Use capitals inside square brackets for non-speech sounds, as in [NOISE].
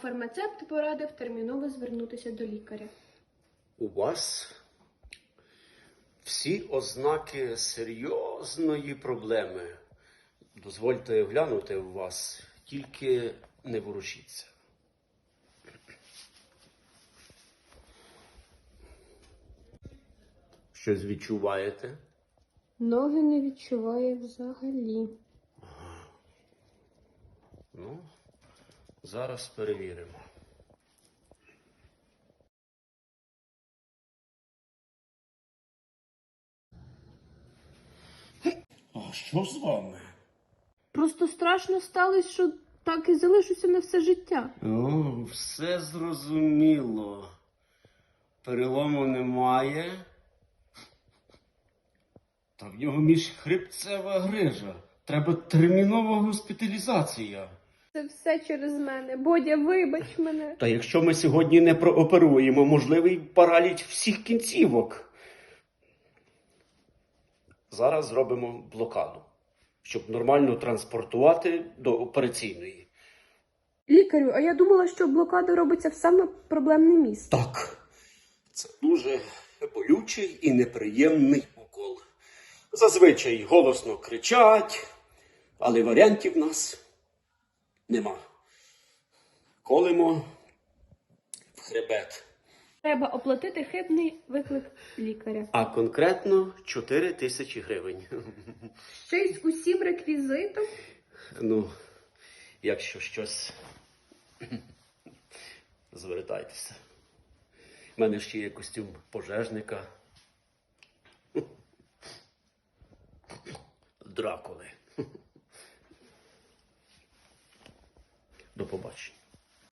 Фармацевт порадив терміново звернутися до лікаря. У вас всі ознаки серйозної проблеми. Дозвольте глянути в вас, тільки не ворушіться. Щось відчуваєте? Ноги не відчуває взагалі. Ну, зараз перевіримо. А що з вами? Просто страшно сталося, що так і залишуся на все життя. О, все зрозуміло. Перелому немає. Та в нього міжхребцева грижа. Треба термінова госпіталізація. Це все через мене. Бодя, вибач мене. Та якщо ми сьогодні не прооперуємо, можливий параліч всіх кінцівок. Зараз зробимо блокаду, щоб нормально транспортувати до операційної. Лікарю, а я думала, що блокада робиться в саме проблемне місце. Так, це дуже болючий і неприємний укол. Зазвичай голосно кричать, але варіантів в нас нема. Колимо в хребет. Треба оплатити хибний виклик лікаря. А конкретно 4 тисячі гривень. Ще й з усім реквізитом. Ну, якщо щось, [LAUGHS] звертайтеся. У мене ще є костюм пожежника. [LAUGHS] Дракули. [LAUGHS] До побачення.